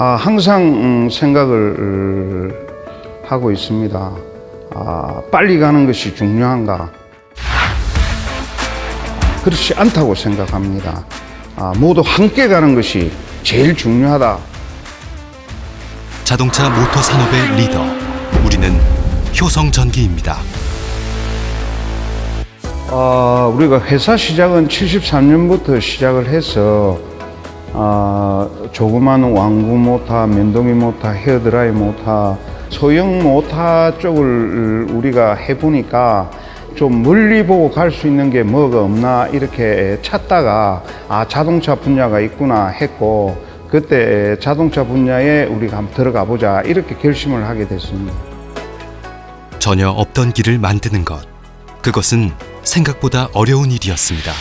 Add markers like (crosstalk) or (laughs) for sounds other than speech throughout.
아, 항상 음, 생각을 하고 있습니다. 아, 빨리 가는 것이 중요한가? 그렇지 않다고 생각합니다. 아, 모두 함께 가는 것이 제일 중요하다. 자동차 모터 산업의 리더 우리는 효성전기입니다. 아, 우리가 회사 시작은 73년부터 시작을 해서 아, 조그만 왕구 모타, 면도기 모타, 헤어드라이 모타, 소형 모타 쪽을 우리가 해보니까 좀 멀리 보고 갈 수 있는 게 뭐가 없나 이렇게 찾다가 아 자동차 분야가 있구나 했고 그때 자동차 분야에 우리가 한번 들어가 보자 이렇게 결심을 하게 됐습니다. 전혀 없던 길을 만드는 것 그것은 생각보다 어려운 일이었습니다.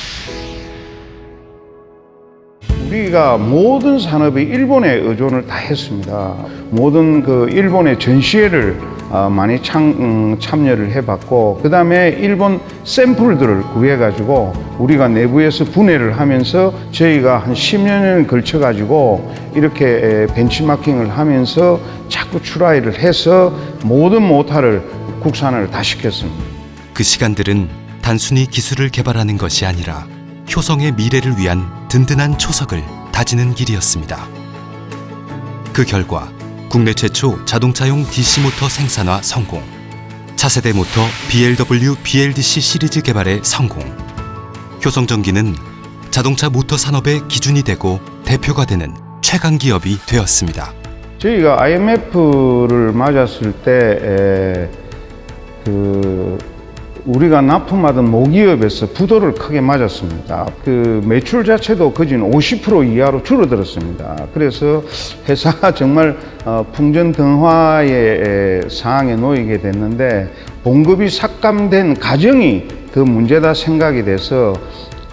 우리가 모든 산업이 일본에 의존을 다 했습니다. 모든 그 일본의 전시회를 어, 많이 참, 음, 참여를 해봤고, 그 다음에 일본 샘플들을 구해가지고 우리가 내부에서 분해를 하면서 저희가 한 10년을 걸쳐가지고 이렇게 에, 벤치마킹을 하면서 자꾸 추라이를 해서 모든 모타를 국산을 다 시켰습니다. 그 시간들은 단순히 기술을 개발하는 것이 아니라 효성의 미래를 위한 든든한 초석을 다지는 길이었습니다. 그 결과 국내 최초 자동차용 DC 모터 생산화 성공, 차세대 모터 BLW BLDC 시리즈 개발에 성공. 효성전기는 자동차 모터 산업의 기준이 되고 대표가 되는 최강 기업이 되었습니다. 저희가 IMF를 맞았을 때, 에, 그, 우리가 납품하던 모기업에서 부도를 크게 맞았습니다. 그 매출 자체도 거진 50% 이하로 줄어들었습니다. 그래서 회사가 (laughs) 정말 어, 풍전등화의 에, 상황에 놓이게 됐는데 봉급이 삭감된 가정이 더 문제다 생각이 돼서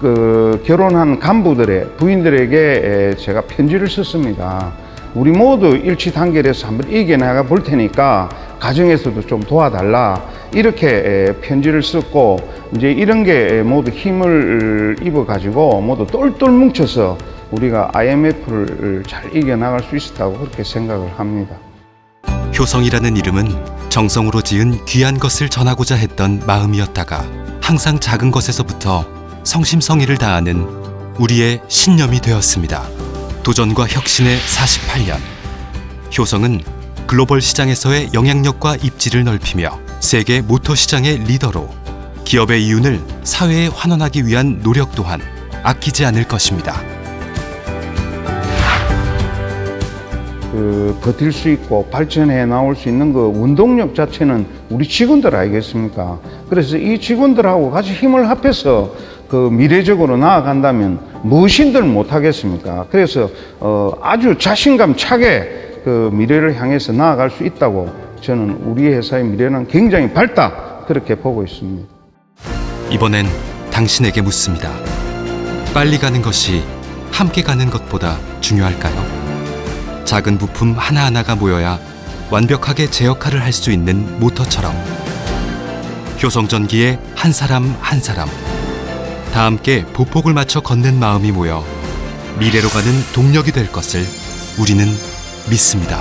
그 결혼한 간부들의 부인들에게 에, 제가 편지를 썼습니다. 우리 모두 일치 단결해서 한번 이겨나가 볼 테니까 가정에서도 좀 도와달라 이렇게 에, 편지를 썼고 이제 이런 게 모두 힘을 입어 가지고 모두 똘똘 뭉쳐서 우리가 IMF를 잘 이겨나갈 수 있었다고 그렇게 생각을 합니다. 효성이라는 이름은 정성으로 지은 귀한 것을 전하고자 했던 마음이었다가 항상 작은 것에서부터 성심성의를 다하는 우리의 신념이 되었습니다. 도전과 혁신의 48년. 효성은 글로벌 시장에서의 영향력과 입지를 넓히며 세계 모터 시장의 리더로 기업의 이윤을 사회에 환원하기 위한 노력 또한 아끼지 않을 것입니다. 그 버틸 수 있고 발전해 나올 수 있는 그 운동력 자체는 우리 직원들 아니겠습니까? 그래서 이 직원들하고 같이 힘을 합해서 그 미래적으로 나아간다면 무엇인들 못하겠습니까? 그래서 어 아주 자신감 차게 그 미래를 향해서 나아갈 수 있다고 저는 우리 회사의 미래는 굉장히 밝다 그렇게 보고 있습니다. 이번엔 당신에게 묻습니다. 빨리 가는 것이 함께 가는 것보다 중요할까요? 작은 부품 하나하나가 모여야 완벽하게 제 역할을 할 수 있는 모터처럼 효성전기의 한 사람 한 사람 다 함께 보폭을 맞춰 걷는 마음이 모여 미래로 가는 동력이 될 것을 우리는 믿습니다.